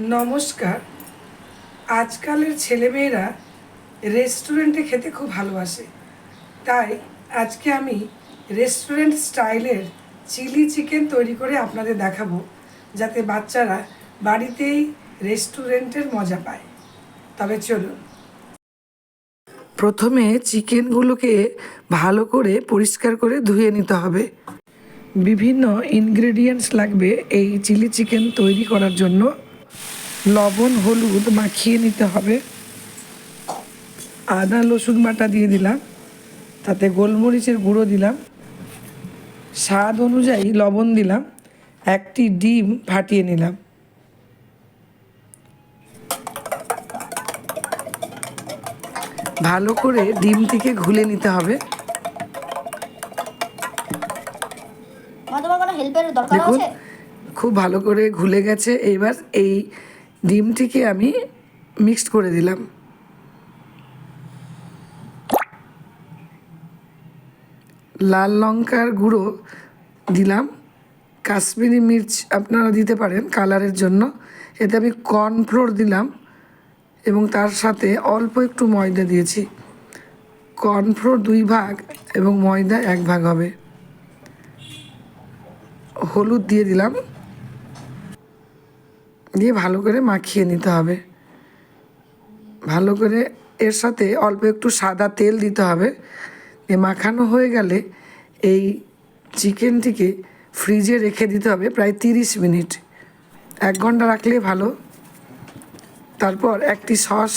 নমস্কার। আজকালের ছেলেমেয়েরা রেস্টুরেন্টে খেতে খুব ভালোবাসে। তাই আজকে আমি রেস্টুরেন্ট স্টাইলের চিলি চিকেন তৈরি করে আপনাদের দেখাবো, যাতে বাচ্চারা বাড়িতেই রেস্টুরেন্টের মজা পায়। তবে চলুন। প্রথমে চিকেনগুলোকে ভালো করে পরিষ্কার করে ধুয়ে নিতে হবে। বিভিন্ন ইনগ্রেডিয়েন্টস লাগবে এই চিলি চিকেন তৈরি করার জন্য। লবণ হলুদ মাখিয়ে নিতে হবে। আদা রসুন বাটা দিয়ে দিলাম। তাতে গোলমরিচের গুঁড়ো দিলাম। স্বাদ অনুযায়ী লবণ দিলাম। একটি ডিম ফাটিয়ে নিলাম। ভালো করে ডিমটিকে ঘুলে নিতে হবে। দেখুন খুব ভালো করে ঘুলে গেছে। এবার এই ডিমটিকে আমি মিক্সড করে দিলাম। লাল লঙ্কার গুঁড়ো দিলাম। কাশ্মীরি মির্চ আপনারা দিতে পারেন কালারের জন্য। এতে আমি কর্নফ্লোর দিলাম এবং তার সাথে অল্প একটু ময়দা দিয়েছি। কর্নফ্লোর দুই ভাগ এবং ময়দা এক ভাগ হবে। হলুদ দিয়ে দিলাম। দিয়ে ভালো করে মাখিয়ে নিতে হবে। ভালো করে এর সাথে অল্প একটু সাদা তেল দিতে হবে। দিয়ে মাখানো হয়ে গেলে এই চিকেনটিকে ফ্রিজে রেখে দিতে হবে প্রায় তিরিশ মিনিট। এক ঘণ্টা রাখলে ভালো। তারপর একটি সস,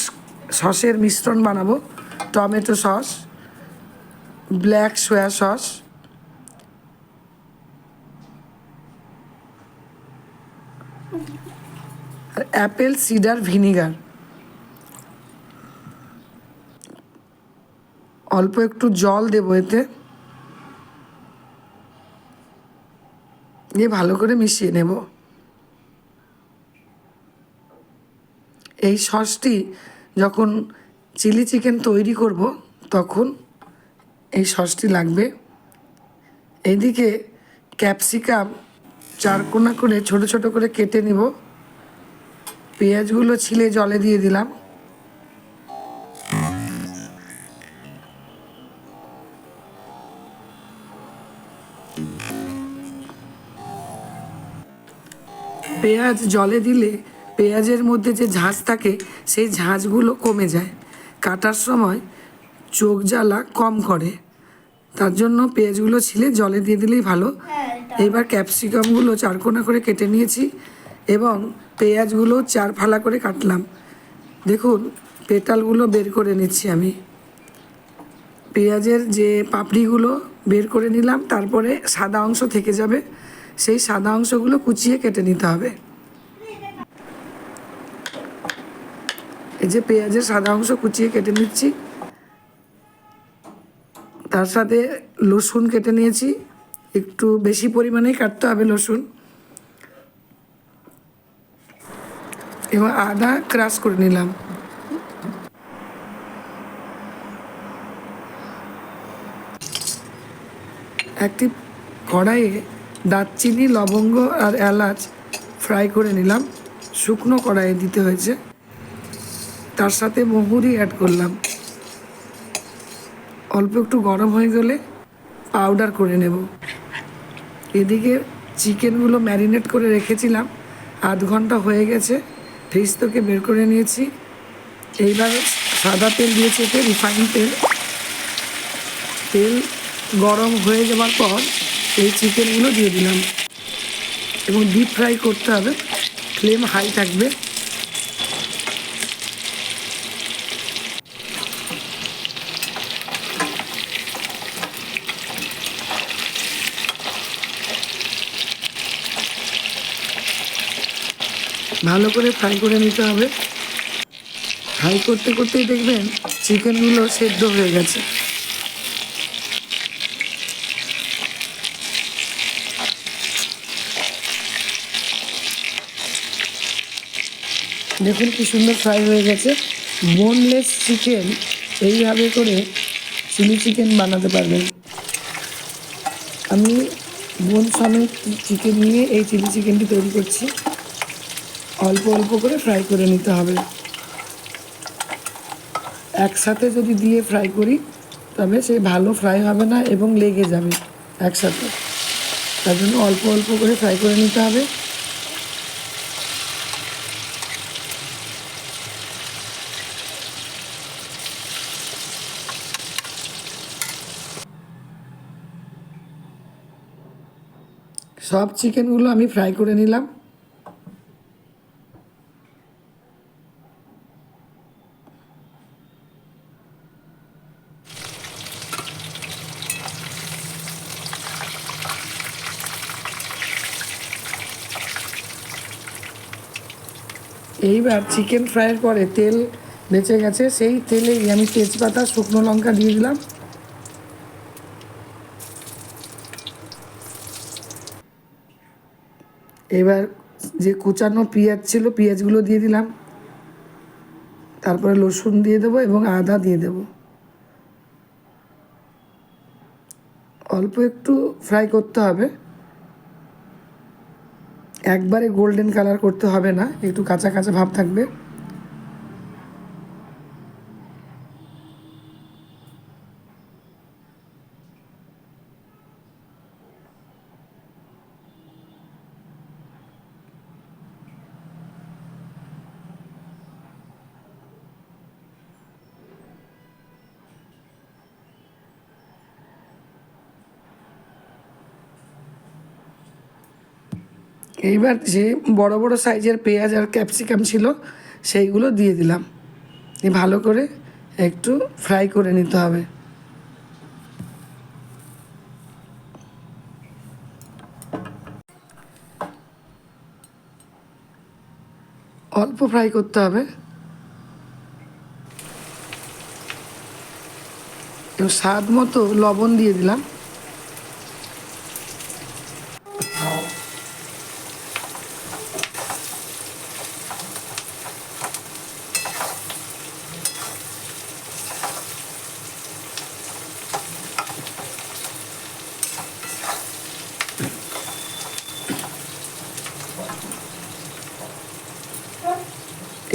সসের মিশ্রণ বানাবো। Tomato sauce, black soya sauce আর অ্যাপেল, সিডার, ভিনিগার। অল্প একটু জল দেবো এতে। দিয়ে ভালো করে মিশিয়ে নেব। এই সসটি যখন চিলি চিকেন তৈরি করব, তখন এই সসটি লাগবে। এইদিকে ক্যাপসিকাম চারকোনা করে ছোট ছোট করে কেটে নেব। পেঁয়াজগুলো ছিলে জলে দিয়ে দিলাম। পেঁয়াজ জলে দিলে পেঁয়াজের মধ্যে যে ঝাঁঝ থাকে সেই ঝাঁঝগুলো কমে যায়। কাটার সময় চোখ জ্বালা কম করে। তার জন্য পেঁয়াজগুলো ছিলে জলে দিয়ে দিলেই ভালো। এবার ক্যাপসিকামগুলো চারকোনা করে কেটে নিয়েছি এবং পেঁয়াজগুলো চার ফালা করে কাটলাম। দেখুন, পেটালগুলো বের করে নিচ্ছি আমি। পেঁয়াজের যে পাপড়িগুলো বের করে নিলাম, তারপরে সাদা অংশ থেকে যাবে। সেই সাদা অংশগুলো কুচিয়ে কেটে নিতে হবে। এই যে পেঁয়াজের সাদা অংশ কুচিয়ে কেটে নিচ্ছি। তার সাথে রসুন কেটে নিয়েছি। একটু বেশি পরিমাণেই কাটতে হবে রসুন এবং আদা ক্রাশ করে নিলাম। একটি কড়াইয়ে দারচিনি, লবঙ্গ আর এলাচ ফ্রাই করে নিলাম। শুকনো কড়াইয়ে দিতে হয়েছে। তার সাথে মহুরি অ্যাড করলাম। অল্প একটু গরম হয়ে গেলে পাউডার করে নেব। এদিকে চিকেনগুলো ম্যারিনেট করে রেখেছিলাম। আধ ঘণ্টা হয়ে গেছে। থেকে বের করে নিয়েছি। এইবার সাদা তেল দিয়েছি এতে রিফাইন তেল। তেল গরম হয়ে যাওয়ার পর এই চিকেনগুলো দিয়ে দিলাম। এবং ডিপ ফ্রাই করতে হবে। ফ্লেম হাই থাকবে। ভালো করে ফ্রাই করে নিতে হবে। ফ্রাই করতে করতেই দেখবেন চিকেনগুলো সেদ্ধ হয়ে গেছে। দেখুন কি সুন্দর ফ্রাই হয়ে গেছে। বোনলেস চিকেন এইভাবে করে চিলি চিকেন বানাতে পারবেন। আমি বোন সমেত চিকেন নিয়ে এই চিলি চিকেনটি তৈরি করছি। অল্প অল্প করে ফ্রাই করে নিতে হবে। একসাথে যদি দিয়ে ফ্রাই করি, তবে সে ভালো ফ্রাই হবে না এবং লেগে যাবে একসাথে। তার জন্য অল্প অল্প করে ফ্রাই করে নিতে হবে। সব চিকেনগুলো আমি ফ্রাই করে নিলাম। এইবার চিকেন ফ্রাইয়ের পরে তেল বেঁচে গেছে। সেই তেলেই আমি তেজপাতা, শুকনো লঙ্কা দিয়ে দিলাম। এবার যে কুচানো পেঁয়াজ ছিল, পেঁয়াজগুলো দিয়ে দিলাম। তারপরে রসুন দিয়ে দেবো এবং আদা দিয়ে দেবো। অল্প একটু ফ্রাই করতে হবে। একবারে গোল্ডেন কালার করতে হবে না একটু কাঁচা কাঁচা ভাব থাকবে। এইবার যে বড় বড় সাইজের পেঁয়াজ আর ক্যাপসিকাম ছিল, সেইগুলো দিয়ে দিলাম। ভালো করে একটু ফ্রাই করে নিতে হবে। অল্প ফ্রাই করতে হবে। স্বাদ মতো লবণ দিয়ে দিলাম।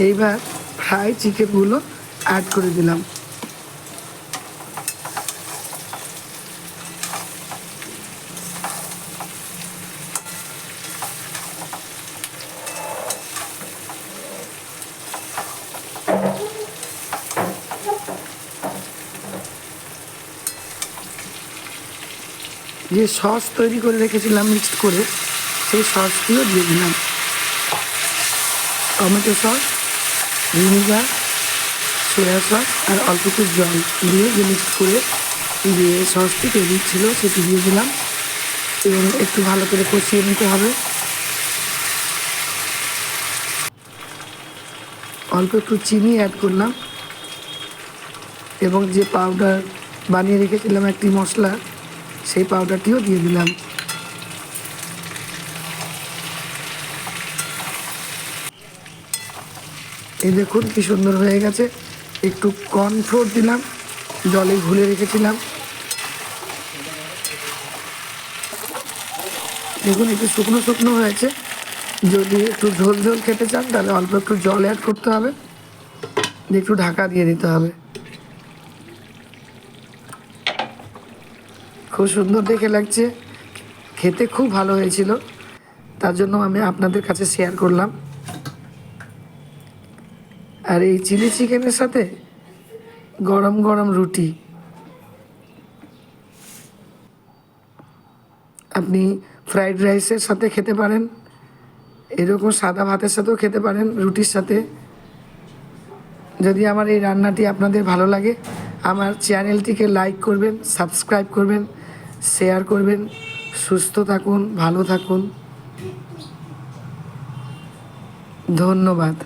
এইবার ফ্রাই চিকেনগুলো অ্যাড করে দিলাম। যে সস তৈরি করে রেখেছিলাম মিক্সড করে, সেই সসগুলো দিয়ে দিলাম। Tomato sauce vinegar soya sauce আর অল্প একটু জল দিয়ে যে মিক্স করে দিয়ে সসটি তৈরি ছিল সেটি দিয়ে দিলাম। এবং একটু ভালো করে কষিয়ে নিতে হবে। অল্প একটু চিনি অ্যাড করলাম। এবং যে পাউডার বানিয়ে রেখেছিলাম একটি মশলা, সেই পাউডারটিও দিয়ে দিলাম। এই দেখুন কি সুন্দর হয়ে গেছে। একটু কর্নফ্লোর দিলাম, জলে ঘুলে রেখেছিলাম। দেখুন একটু শুকনো শুকনো হয়েছে। যদি একটু ঝোল ঝোল খেতে চান, তাহলে অল্প একটু জল অ্যাড করতে হবে। একটু ঢাকা দিয়ে দিতে হবে। খুব সুন্দর দেখে লাগছে। খেতে খুব ভালো হয়েছিল। তার জন্য আমি আপনাদের কাছে শেয়ার করলাম। আর এই চিলি চিকেনের সাথে গরম গরম রুটি। আপনি ফ্রাইড রাইসের সাথে খেতে পারেন, এরকম সাদা ভাতের সাথেও খেতে পারেন রুটির সাথে। যদি আমার এই রান্নাটি আপনাদের ভালো লাগে, আমার চ্যানেলটিকে লাইক করবেন, সাবস্ক্রাইব করবেন, শেয়ার করবেন। সুস্থ থাকুন, ভালো থাকুন। ধন্যবাদ।